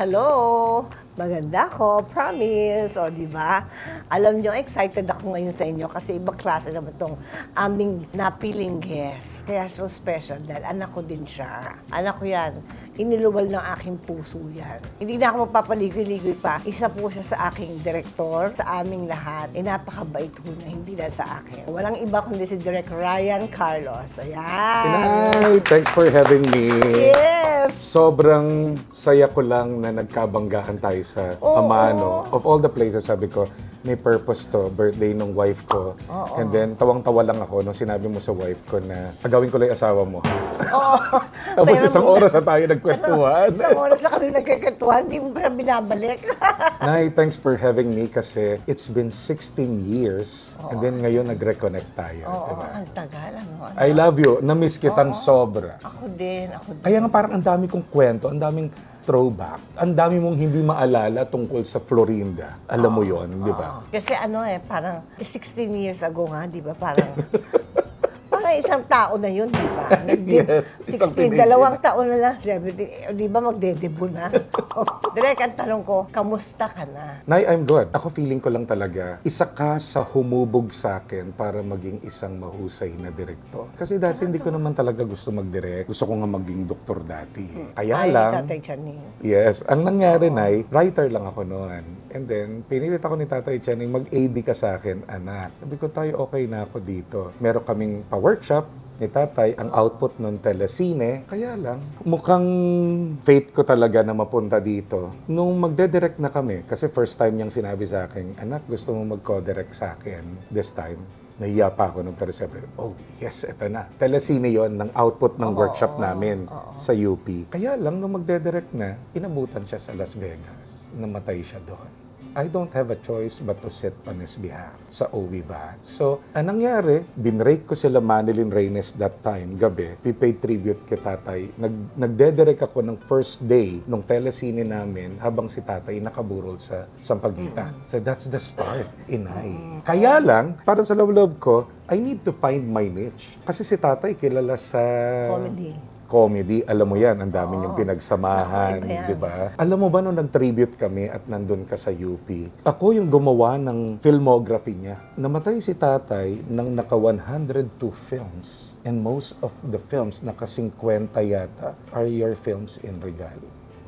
Hello! Maganda ako, promise. O, di ba? Alam nyo, excited ako ngayon sa inyo kasi ibang klase naman itong aming napiling guest. Kaya so special dahil anak ko din siya. Anak ko yan. Iniluwal ng aking puso yan. Hindi na ako magpapaligoy-ligoy pa. Isa po siya sa aking direktor, sa aming lahat. Eh, napakabait ho na, hindi na sa akin. Walang iba kundi si Direk Ryan Carlos. Ayan! Hi! Thanks for having me. Yes! Sobrang saya ko lang na nagkabanggahan tayo sa Oo. Amano. Of all the places, sabi ko, may purpose to, birthday ng wife ko. Oo. And then, tawang-tawa lang ako nung sinabi mo sa wife ko na agawin ko lang yung asawa mo. Oo. Tapos Pero- isang oras na tayo nagkwentuhan. Isang oras na kami nagkakatuhan, hindi mo pa binabalik. Nay, thanks for having me kasi it's been 16 years and then ngayon nag-reconnect tayo. Oo, diba? ang tagal, ano? I love you. Na-miss kitan sobra. Ako din, ako din. Kaya nga parang ang dami kong kwento, ang daming throwback. Ang dami mong hindi maalala tungkol sa Florinda. Alam mo yon, di ba? Kasi ano eh, parang 16 years ago nga, di ba? Parang, parang isang tao na yun, di ba? Yes, isang 16, teenager. dalawang taon na lang. Di, ba magdedebo na? Direk, ang tanong ko, kamusta ka na? Nay, I'm good. Ako feeling ko lang talaga, isa ka sa humubog sa akin para maging isang mahusay na direktor. Kasi dati hindi ko naman talaga gusto mag-direct. Gusto ko nga maging doktor dati. Kaya Ay, lang, Tatay Chaning. Yes. Ang nangyari, Nay, writer lang ako noon. And then, pinilit ako ni Tatay Channing, mag-AD ka sa akin, anak. Sabi ko, tayo okay na ako dito. Meron kaming pa-workshop ni Tatay, ang output ng telesine. Kaya lang, mukhang fate ko talaga na mapunta dito. Nung magde-direct na kami, kasi first time niyang sinabi sa akin, anak, gusto mo mag-co-direct sa akin this time? Nahiya pa ako nung pero sabi, oh yes, eto na. Telesine yon ng output ng workshop namin sa UP. Kaya lang, nung magde-direct na, inabutan siya sa Las Vegas. Namatay siya doon. I don't have a choice but to sit on his behalf sa OV van. So, anong nangyari? Binrake ko sila Manilyn Reynes that time, gabi. We paid tribute kay tatay. Nag, nagdedirect ako ng first day nung telesine namin habang si tatay nakaburol sa Sampaguita. So, that's the start, inay. Kaya lang, para sa loob-loob ko, I need to find my niche. Kasi si tatay kilala sa Comedy. Comedy, alam mo yan, ang dami yung pinagsamahan, yan. di ba? Alam mo ba nung nag-tribute kami at nandun ka sa UP, ako yung gumawa ng filmography niya. Namatay si tatay nang naka 102 films. And most of the films, naka 50 yata, are your films in Regal.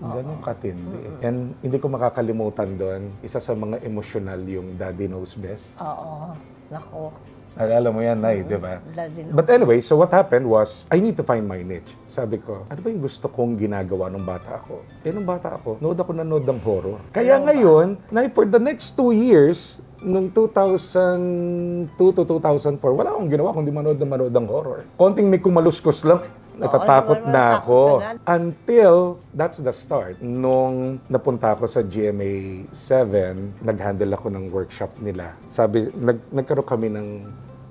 Ganun katindi. And hindi ko makakalimutan doon, isa sa mga emosyonal yung Daddy Knows Best. Oo. Nako. Alala mo yan, Nay, di ba? But anyway, so what happened was, I need to find my niche. Sabi ko, ano ba yung gusto kong ginagawa nung bata ako? Eh, nung bata ako, nood ako na nood ng horror. Kaya ngayon, Nay, for the next two years, nung 2002 to 2004, wala akong ginawa kundi manood na manood ng horror. Konting may kumaluskos lang, natatakot Oo, na ako. na. Until, that's the start. Nung napunta ako sa GMA 7, nag-handle ako ng workshop nila. Sabi, nag, nagkaroon kami ng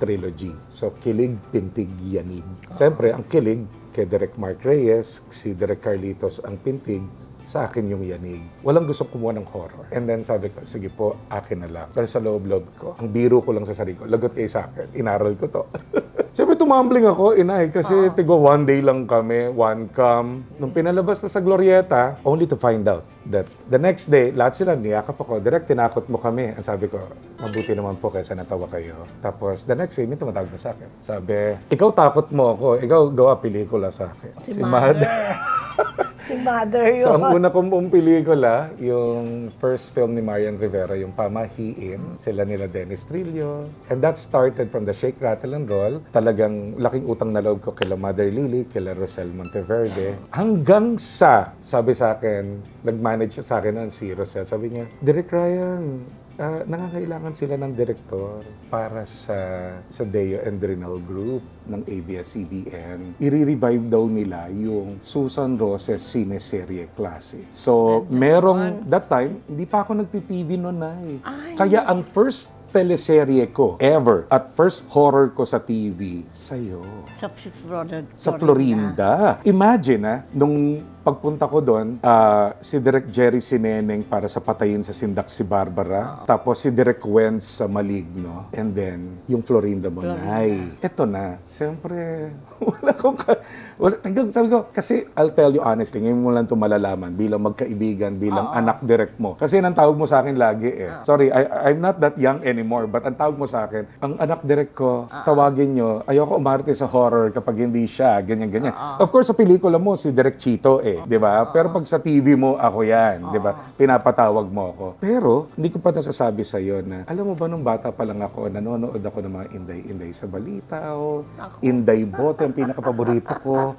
trilogy. So, Kilig, Pintig, Yanig. Siyempre, ang Kilig, kay Direk Mark Reyes, si Direk Carlitos ang Pintig, sa akin yung Yanig. Walang gustong kumuha ng horror. And then sabi ko, sige po, akin na lang. Pero sa loob-loob ko, ang biro ko lang sa sarili ko, lagot kayo sa akin, inaral ko to. Siyempre, tumambling ako, inay, kasi tigo one day lang kami, one cam. Nung pinalabas na sa Glorieta, only to find out that the next day, lahat sila niyakap ako, direct tinakot mo kami. Ang sabi ko, mabuti naman po kaysa natawa kayo. Tapos, the next day, may tumatawag na sa akin. Sabi, ikaw takot mo ako, ikaw gawa pelikula sa akin. Si Mother. si Mother yun. So, ang una kong buong pelikula, yung first film ni Marian Rivera, yung Pamahiin, sila nila Dennis Trillo. And that started from the Shake, Rattle, and Roll. Talagang laking utang na loob ko kila Mother Lily, kila Rosel Monteverde. Hanggang sa, sabi sa akin, nag-manage sa akin noon si Rosel, sabi niya, Direk Ryan, ah, nangangailangan sila ng direktor para sa sa Deo and Drenal Group ng ABS-CBN. I-revive daw nila yung Susan Roses Cine Serie Classic. So, merong, that time, hindi pa ako nagti-TV noon na eh. Ay. Kaya ang first teleserye ko ever at first horror ko sa TV, sa'yo Sa Florida. sa Florinda. Imagine ah, nung pagpunta ko doon, ah, si Direk Jerry Sineneng para sa Patayin sa Sindak si Barbara. Tapos si Direk Wentz sa Maligno. And then, yung Florinda Bonay. Ito na. Siyempre, wala akong... Ka- wala, tagang, sabi ko, kasi I'll tell you honestly, ngayon mo lang ito malalaman bilang magkaibigan, bilang anak direct mo. Kasi yan ang tawag mo sa akin lagi eh. Sorry, I, I'm not that young anymore, but ang tawag mo sa akin, ang anak direct ko, tawagin nyo, ayoko umarte sa horror kapag hindi siya, ganyan-ganyan. Of course, sa pelikula mo, si Direk Chito eh, di ba? Pero pag sa TV mo, ako yan, di ba? Pinapatawag mo ako. Pero, hindi ko pa nasasabi sa iyo na, alam mo ba nung bata pa lang ako, nanonood ako ng mga inday-inday sa balita, o Inday Bote, ang pinakapaborito ko.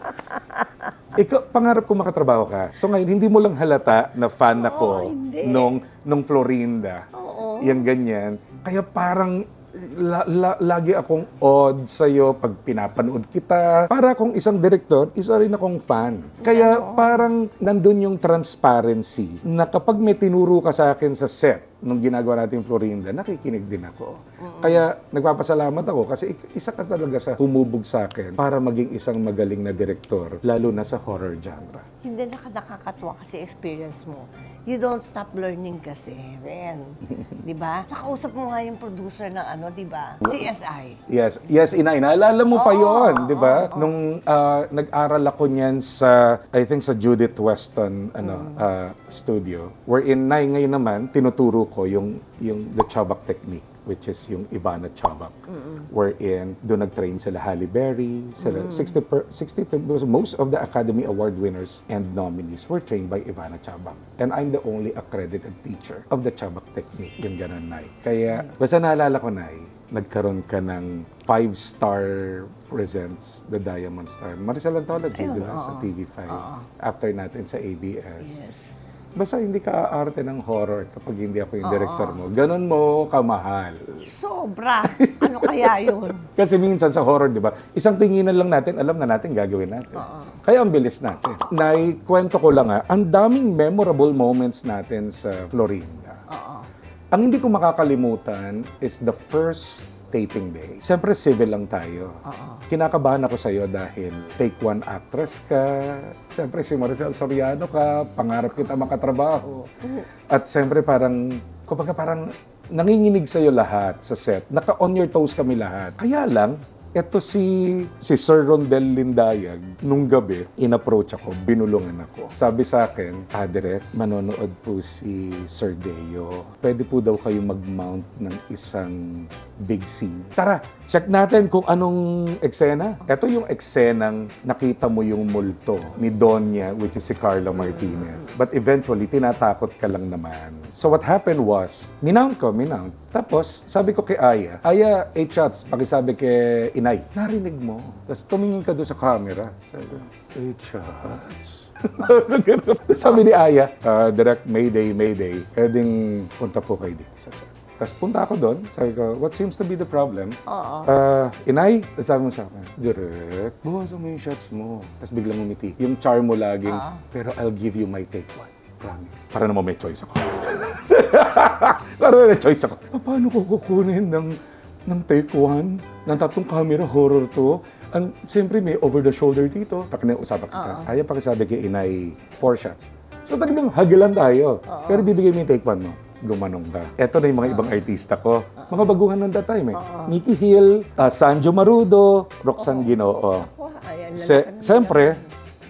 Ikaw, pangarap ko makatrabaho ka. So ngayon, hindi mo lang halata na fan ako hindi. nung, nung Florinda. Oo. Yan ganyan. Kaya parang la- la- lagi akong odd sa'yo pag pinapanood kita. Para akong isang director, isa rin akong fan. Kaya parang nandun yung transparency na kapag may tinuro ka sa akin sa set nung ginagawa natin Florinda, nakikinig din ako. Kaya nagpapasalamat ako kasi isa ka talaga sa humubog sa akin para maging isang magaling na director, lalo na sa horror genre. Hindi na nakakatuwa kasi experience mo. You don't stop learning kasi, Ren. di ba? Nakausap mo nga yung producer ng ano, di ba? CSI. Yes, yes, inay. Naalala mo pa yon, di ba? Nung ah, nag-aral ako niyan sa, I think sa Judith Weston ano, ah, studio, wherein nay ngayon naman, tinuturo ko yung, yung the Chobak technique which is yung Ivana Chobak. Wherein, doon nag-train sila Halle Berry, sila 60, per, 60 to- because most of the Academy Award winners and nominees were trained by Ivana Chabak. And I'm the only accredited teacher of the Chabak technique. Yung ganun, Nay. Kaya, basta naalala ko, Nay, nagkaroon ka ng five-star presents the Diamond Star. Maricel Anthology, di ba? Sa TV5. After natin sa ABS. Yes. Basta hindi ka aarte ng horror kapag hindi ako yung director mo. Ganon mo kamahal. Sobra. Ano kaya yun? Kasi minsan sa horror, di ba, isang tinginan lang natin, alam na natin gagawin natin. Kaya ang bilis natin. Naikwento ko lang ha, ang daming memorable moments natin sa Florinda. Oo. Ang hindi ko makakalimutan is the first taping day. Siyempre, civil lang tayo. Kinakabahan ako sa'yo dahil take one actress ka. Siyempre, si Maricel Soriano ka. Pangarap kita makatrabaho. At siyempre, parang, kumbaga parang nanginginig sa'yo lahat sa set. Naka-on your toes kami lahat. Kaya lang, eto si si Sir Rondel Lindayag, nung gabi, in-approach ako, binulungan ako. Sabi sa akin, ah, Direk, manonood po si Sir Deo. Pwede po daw kayo mag-mount ng isang big scene. Tara, check natin kung anong eksena. Ito yung eksenang nakita mo yung multo ni Donya, which is si Carla Martinez. But eventually, tinatakot ka lang naman. So what happened was, minount ko, minount. Tapos, sabi ko kay Aya, Aya, eight shots, pakisabi kay Inay, narinig mo. Tapos tumingin ka doon sa camera. Sabi ko, shots. Tapos sabi ni Aya, "Ah, direct Mayday, Mayday. Pwedeng punta po kayo dito. sa set." Tapos punta ako doon. Sabi ko, what seems to be the problem? Oo. Ah, inay, tapos sabi mo sa akin, direct, bawasan mo yung shots mo. Tapos biglang umiti. Yung charm mo laging, pero I'll give you my take one. Promise. Para naman may choice ako. Para may choice ako. Pa- Paano ko kukunin ng, ng take one? Ng tatlong camera, horror to? Ang, siyempre may over the shoulder dito. Pakinausapan kita. Ayaw pakisabi kay inay, four shots. So talagang hagilan tayo. Pero bibigay mo yung take one mo gumanong ka. Ito na yung mga ibang artista ko. Mga baguhan ng that time eh. Nikki Hill, ah, Sanjo Marudo, Roxanne Ginoo. Wow, ayan, Se- Siyempre,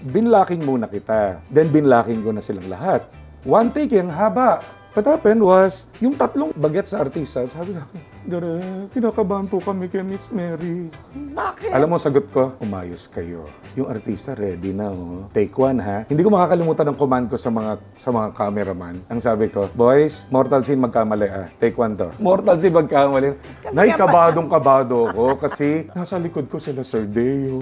binlocking muna kita. Then binlocking ko na silang lahat. One take yung haba. What happened was, yung tatlong bagets sa artista, sabi ko, Dere, kinakabahan po kami kay Miss Mary. Bakit? Alam mo, sagot ko, umayos kayo. Yung artista, ready na, oh. Take one, ha? Hindi ko makakalimutan ang command ko sa mga sa mga cameraman. Ang sabi ko, boys, mortal scene magkamali, ah. Take one to. Mortal scene magkamali. Nay, kabadong kabado ko kasi nasa likod ko sila Sir Deo.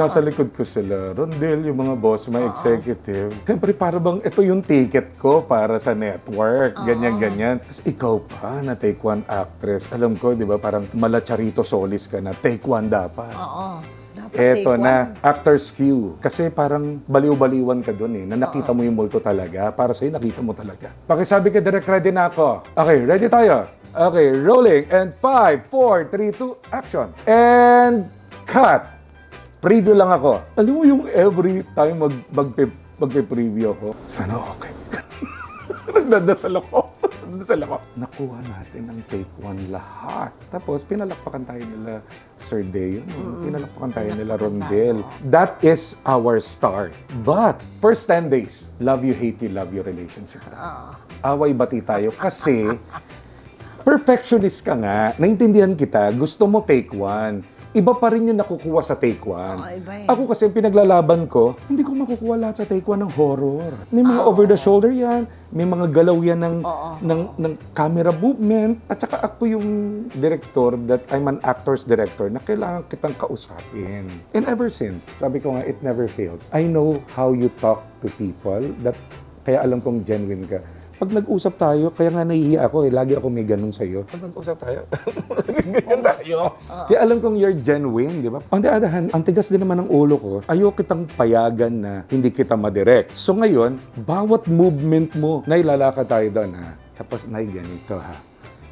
Nasa likod ko sila Rondel, yung mga boss, mga executive. Siyempre, para bang ito yung ticket ko para sa network. Ganyan, ganyan. Tapos ikaw pa na take one actress. Alam ko, di ba, parang malacharito solis ka na take one dapat. Oo. Dapat Eto take na, one. actor's cue. Kasi parang baliw-baliwan ka doon eh, na nakita mo yung multo talaga. Para sa'yo, nakita mo talaga. Pakisabi ka, direct ready na ako. Okay, ready tayo. Okay, rolling. And 5, 4, 3, 2, action. And cut. Preview lang ako. Alam mo yung every time mag, mag magpe-preview ako. Sana okay. Nagdadasal ako. Nagdadasal ako. Nakuha natin ang take one lahat. Tapos, pinalakpakan tayo nila Sir Deo. Pinalakpakan tayo nila Rondel. That is our start. But, first 10 days, love you, hate you, love you relationship. Ah. Away bati tayo kasi perfectionist ka nga, naintindihan kita, gusto mo take one. Iba pa rin yung nakukuha sa take one. Oo, iba eh. Ako kasi pinaglalaban ko, hindi ko makukuha lahat sa take one ng horror. May mga over the shoulder yan, may mga galaw yan ng, Oo. ng, ng camera movement, at saka ako yung director that I'm an actor's director na kailangan kitang kausapin. And ever since, sabi ko nga, it never fails. I know how you talk to people that kaya alam kong genuine ka. Pag nag-usap tayo, kaya nga nahihiya ako eh, lagi ako may ganun sa'yo. Pag nag-usap tayo, ganyan tayo. Kaya alam kong you're genuine, di ba? On the other hand, ang tigas din naman ng ulo ko, ayoko kitang payagan na hindi kita madirect. So ngayon, bawat movement mo, nailalaka tayo doon ha. Tapos, nay, ganito ha.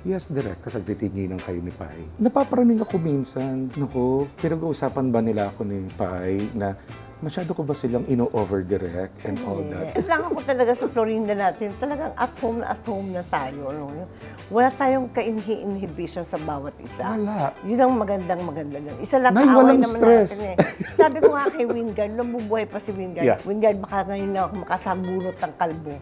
Yes, direct. Tapos nagtitinginan kayo ni Pai. Napaparaning ako minsan. Naku, pinag-uusapan ba nila ako ni Pai na masyado ko ba silang ino-over direct and all that? Kasi lang ako talaga sa Florinda natin, talagang at home na at home na tayo. No? Wala tayong ka-inhibition sa bawat isa. Wala. Yun ang magandang maganda dun. Isa lang Nay, walang naman stress. natin eh. Sabi ko nga kay Wingard, lumubuhay pa si Wingard. Yeah. Wingard, baka ngayon na ako makasabunot ng kalbo.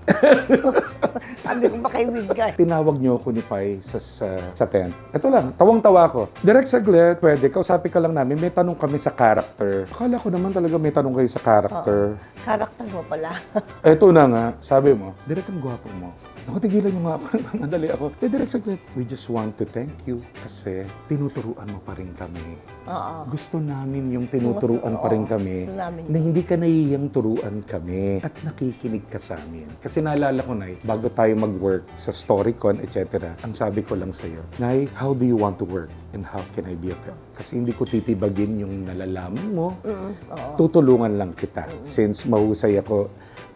Sabi ko ba kay Wingard? Tinawag niyo ako ni Pai sa, sa, sa tent. Ito lang, tawang-tawa ko. Direct saglit, pwede, kausapin ka lang namin. May tanong kami sa character. Akala ko naman talaga may tanong kayo sa character. Karakter mo pala. Eto na nga, sabi mo, direct ang gwapo mo. Ako, tigilan niyo nga ako. Madali ako. Direct saglit. We just want to thank you kasi tinuturuan mo pa rin kami. Oo. Gusto namin yung tinuturuan pa rin kami gusto namin na hindi ka nahihiyang turuan kami at nakikinig ka sa amin. Kasi naalala ko, Nay, bago tayo mag-work sa StoryCon, etc., ang sabi ko lang sa'yo, Nay, how do you want to work and how can I be a film? Kasi hindi ko titibagin yung nalalaman mo. Mm, oo. Tutulungan lang kita since mahusay ako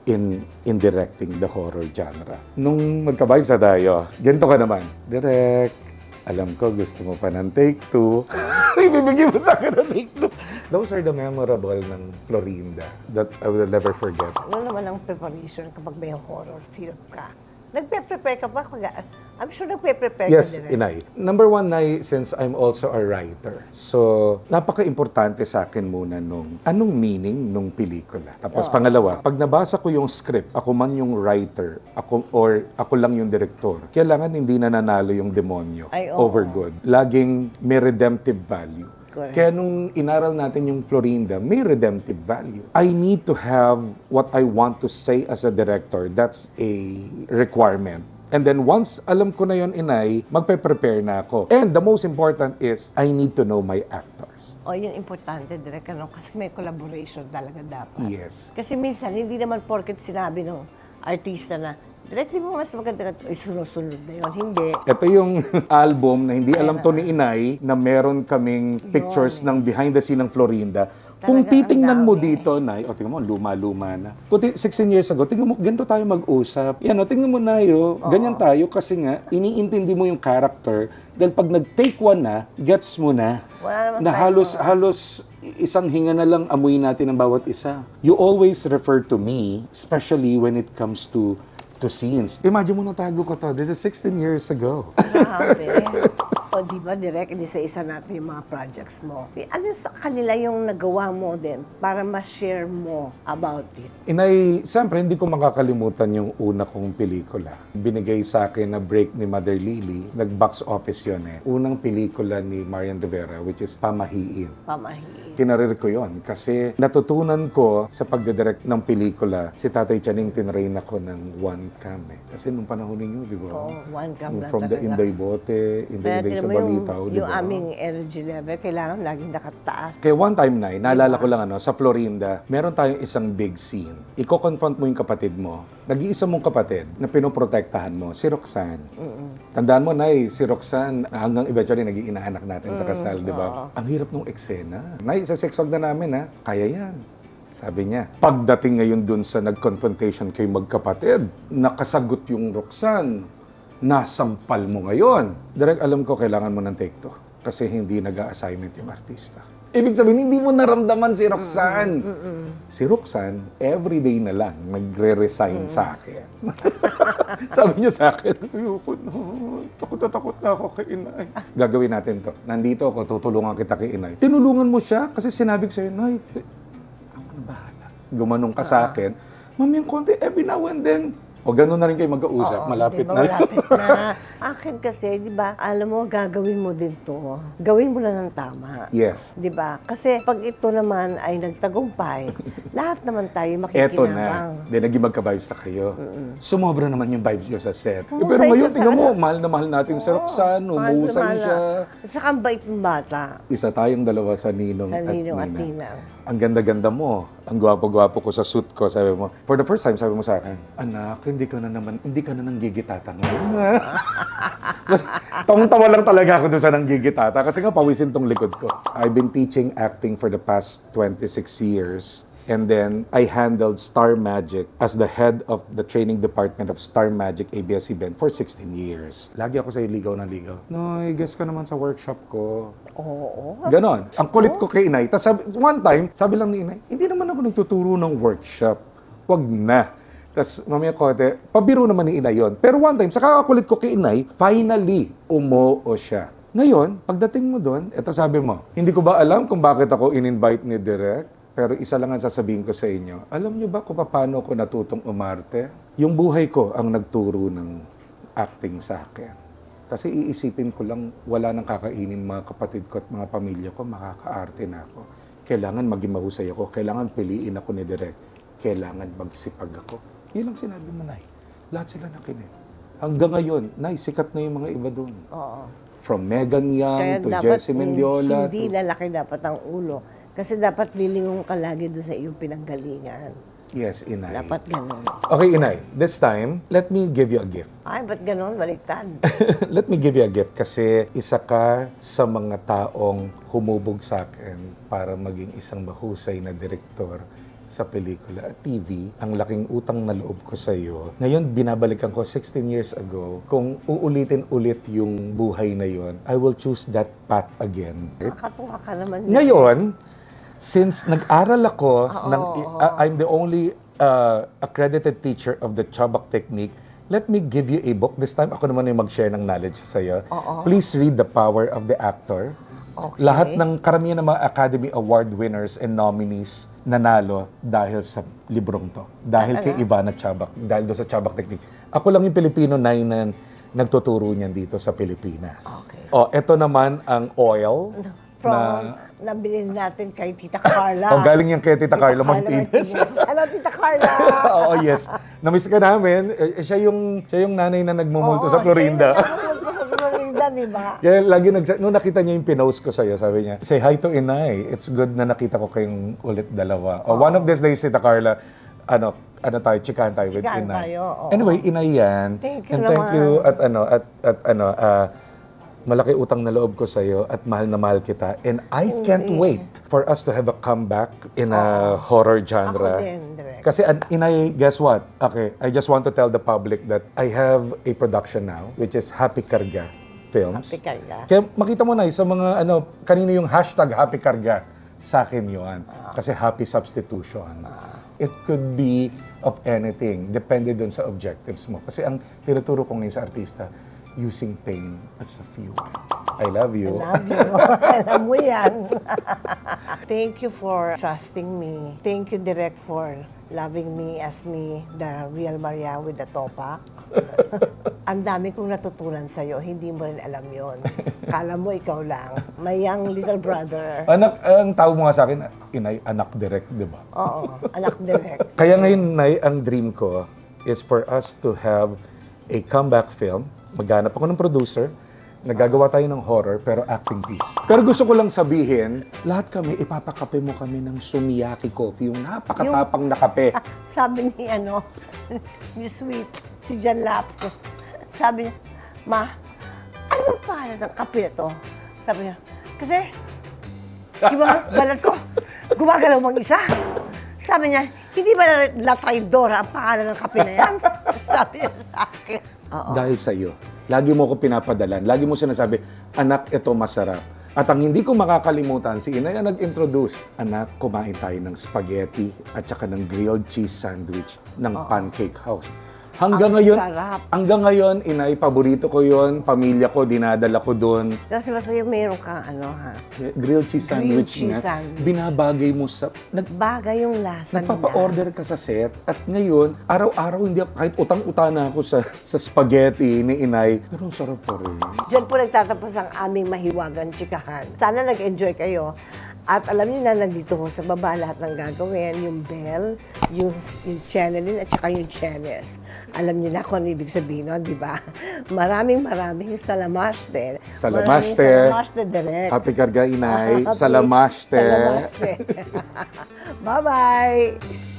in in directing the horror genre. Nung magka-vibes na tayo, ganito ka naman. Direct, alam ko gusto mo pa ng take two. Ibibigay mo sa akin ng take two. Those are the memorable ng Florinda that I will never forget. Ano naman ang preparation kapag may horror film ka? Nagpe-prepare ka ba? I'm sure nagpe-prepare Yes, ka din. Inay. Number one, Nay, since I'm also a writer. So, napaka-importante sa akin muna nung anong meaning nung pelikula. Tapos pangalawa, pag nabasa ko yung script, ako man yung writer, ako or ako lang yung director, kailangan hindi na nanalo yung demonyo Ay, oo. over good. Laging may redemptive value. Correct. Kaya nung inaral natin yung Florinda, may redemptive value. I need to have what I want to say as a director. That's a requirement. And then once alam ko na yon inay, magpe-prepare na ako. And the most important is, I need to know my actors. O, yun importante, direct, ano, kasi may collaboration talaga dapat. Yes. Kasi minsan, hindi naman porket sinabi ng artista na, direct, di mo mas maganda ka, ay, sunod-sunod na yun. Hindi. Ito yung album na hindi alam to ni Inay na meron kaming pictures ng behind the scene ng Florinda. Kung Talaga, ang titingnan mo dami. dito, Nay, o tingnan mo, luma-luma na. Kung ti- 16 years ago, tingnan mo, ganito tayo mag-usap. Yan o, tingnan mo na ganyan tayo kasi nga, iniintindi mo yung character. Dahil pag nag-take one na, gets mo na. Wala naman na tayo halos, halos isang hinga na lang amoy natin ng bawat isa. You always refer to me, especially when it comes to to scenes. Imagine mo natago ko to. This is 16 years ago. Grabe. O, di ba, direct, isa-isa natin yung mga projects mo. Ano sa kanila yung nagawa mo din para ma-share mo about it? Inay, siyempre, hindi ko makakalimutan yung una kong pelikula. Binigay sa akin na break ni Mother Lily. Nag-box office yun eh. Unang pelikula ni Marian Rivera, which is Pamahiin. Pamahiin. Kinarir ko yon kasi natutunan ko sa pagdidirect ng pelikula, si Tatay Chaning tinrain ako ng one cam eh. Kasi nung panahon ninyo, di ba? Oo, one cam From the. Inday Bote, Inday Inday sa mo yung, Balitaw, yung ba? aming energy level, kailangan laging nakataas. Kaya one time na, naalala ko lang ano, sa Florinda, meron tayong isang big scene. Iko-confront mo yung kapatid mo. Nag-iisa mong kapatid na pinoprotektahan mo, si Roxanne. Tandaan mo, Nay, si Roxanne, hanggang eventually naging inaanak natin sa kasal, di ba? Ang hirap nung eksena. Nay, sa sex na namin, ha? Kaya yan. Sabi niya, pagdating ngayon dun sa nag-confrontation kay magkapatid, nakasagot yung Roxanne, nasampal mo ngayon. Direk, alam ko kailangan mo ng take two. Kasi hindi nag-assignment yung artista. Ibig sabihin, hindi mo naramdaman si Roxanne. Si Roxanne, everyday na lang, nagre-resign sa akin. Sabi niya sa akin, ayoko na, takot na takot na ako kay inay. Gagawin natin to. Nandito ako, tutulungan kita kay inay. Tinulungan mo siya kasi sinabi ko sa'yo, Nay, ako na bahala. Gumanong ka sa akin. Mami, yung konti, every now and then. O ganun na rin kayo mag-uusap, Oo, malapit di ba, na. Malapit na. Akin kasi, di ba, alam mo, gagawin mo din to. Gawin mo lang ng tama. yes. Di ba? Kasi pag ito naman ay nagtagumpay, lahat naman tayo Eto makikinabang. na. Di naging magka-vibes na kayo. Sumobra naman yung vibes nyo sa set. Eh, pero ngayon, sa tingnan mo, mahal na mahal natin si Roxanne, Mahal na mahal siya. At saka ang bait ng bata. Isa tayong dalawa sa Ninong, Sa Ninong at at Nina. Nina. Ang ganda-ganda mo. Ang gwapo-gwapo ko sa suit ko. Sabi mo, for the first time, sabi mo sa akin, Anak, hindi ka na naman, hindi ka na nang gigitata ngayon. Tawang-tawa lang talaga ako doon sa nang gigitata kasi nga pawisin tong likod ko. I've been teaching acting for the past 26 years. And then, I handled Star Magic as the head of the training department of Star Magic ABS-CBN for 16 years. Lagi ako sa ligaw na ligaw. No, guess ka naman sa workshop ko. Oo. Ganon. Ang kulit ko kay inay. Tapos one time, sabi lang ni inay, hindi naman ako nagtuturo ng workshop. Wag na. Tapos mamaya kote, pabiro naman ni inay yon. Pero one time, sa kakakulit ko kay inay, finally, umoo siya. Ngayon, pagdating mo doon, eto sabi mo, hindi ko ba alam kung bakit ako in-invite ni Direk? Pero isa lang ang sasabihin ko sa inyo. Alam niyo ba kung paano ako natutong umarte? Yung buhay ko ang nagturo ng acting sa akin. Kasi iisipin ko lang, wala nang kakainin mga kapatid ko at mga pamilya ko, makakaarte na ako. Kailangan maging mahusay ako, kailangan piliin ako ni Direk, kailangan magsipag ako. Yun lang sinabi mo, Nay. Lahat sila nakinig. Hanggang ngayon, Nay, sikat na yung mga iba doon. Oo. From Megan Young to Jessie Mendiola. hindi to- lalaki dapat ang ulo. Kasi dapat lilingon ka lagi doon sa iyong pinanggalingan. Yes, Inay. Dapat ganun. Okay, Inay. This time, let me give you a gift. Ay, ba't ganun? Baliktad. Let me give you a gift kasi isa ka sa mga taong humubog sa akin para maging isang mahusay na direktor sa pelikula at TV. Ang laking utang na loob ko sa iyo. Ngayon, binabalikan ko 16 years ago. Kung uulitin ulit yung buhay na yon, I will choose that path again. Nakakatuwa ka naman. Ngayon, since nag-aral ako, ng, uh, I'm the only uh, accredited teacher of the Chabak Technique, let me give you a book. This time, ako naman yung mag-share ng knowledge sa iyo. Please read The Power of the Actor. Okay. Lahat ng karamihan ng mga Academy Award winners and nominees nanalo dahil sa librong to. Dahil kay Ivana Chabak. Dahil doon sa Chabak Technique. Ako lang yung Pilipino na na nagtuturo niyan dito sa Pilipinas. Okay. Oh, ito naman ang oil From, na nabili natin kay Tita Carla. Oh, galing yung kay Tita Carla Martinez. Hello, Tita Carla. Oo, yes. Namiss ka namin. Eh, siya yung siya yung nanay na nagmumulto sa Florinda. Oo, siya yung nagmumulto sa Florinda, di ba? Kaya lagi nag nung nakita niya yung pinost ko sa'yo, sabi niya, say hi to Inay. It's good na nakita ko kayong ulit dalawa. Oh, one of these days, Tita Carla, ano, ano tayo, chikahan tayo with Chikahan Inay. tayo, oo. Anyway, Inay yan. Thank you And thank naman. you at ano, at, at ano, ah, malaki utang na loob ko sa'yo at mahal na mahal kita. And I can't wait for us to have a comeback in a horror genre. Ako din, direct. Kasi an- inay, guess what? Okay, I just want to tell the public that I have a production now, which is Happy Karga Films. Happy Karga. Kaya makita mo na sa mga ano, kanino yung hashtag Happy Karga, sa akin yun. Kasi happy substitution. It could be of anything, depende dun sa objectives mo. Kasi ang tinuturo ko ngayon sa artista, using pain as a fuel. I love you. Love you. Alam mo yan. Thank you for trusting me. Thank you, Direct, for loving me as me, the real Maria with the topak. Ang dami kong natutunan sa'yo, hindi mo rin alam yon. Kala mo ikaw lang. My young little brother. Anak, ang tawag mo nga sa akin, inay, anak direct, di ba? Oo, anak Direct. Kaya ngayon, Nay, ang dream ko is for us to have a comeback film. Maghanap ako ng producer, nagagawa tayo ng horror, pero acting piece. Pero gusto ko lang sabihin, lahat kami, ipapakape mo kami ng sumiyaki coffee, yung napakatapang na kape. Sabi ni ano, ni Sweet, si Jan Lap, sabi niya, Ma, ano pa ng kape to? Sabi niya, kasi, di ba, balat ko, gumagalaw mang isa. Sabi niya, hindi ba na La Traidora ang pangalan ng kape na yan? Sabi niya sa akin. Oo. Dahil sa iyo. Lagi mo ko pinapadalan. Lagi mo sinasabi, anak, ito masarap. At ang hindi ko makakalimutan, si Inay ang nag-introduce, anak, kumain tayo ng spaghetti at saka ng grilled cheese sandwich ng Pancake House. Hanggang Ang ngayon, sarap. hanggang ngayon, Inay, paborito ko yon pamilya ko, dinadala ko doon. Kasi basta yung meron kang ano ha, Grilled cheese sandwich cheese nga, sandwich. binabagay mo sa... Nag, bagay yung lasa. Nagpapa-order ka sa set at ngayon, araw-araw hindi ako, kahit utang-utana ako sa, sa spaghetti ni Inay, pero ang sarap pa rin. Diyan po nagtatapos ang aming mahiwagang chikahan. Sana nag-enjoy kayo. At alam niyo na, nandito ko sa baba lahat ng gagawin. Yung bell, yung, yung channeling, at saka yung chenes. Alam niyo na kung ano ibig sabihin nun, di ba? Maraming maraming salamaste. Salamaste. Maraming salamaste direct. Happy Karga Inay, salamaste. Salamaste. Bye-bye!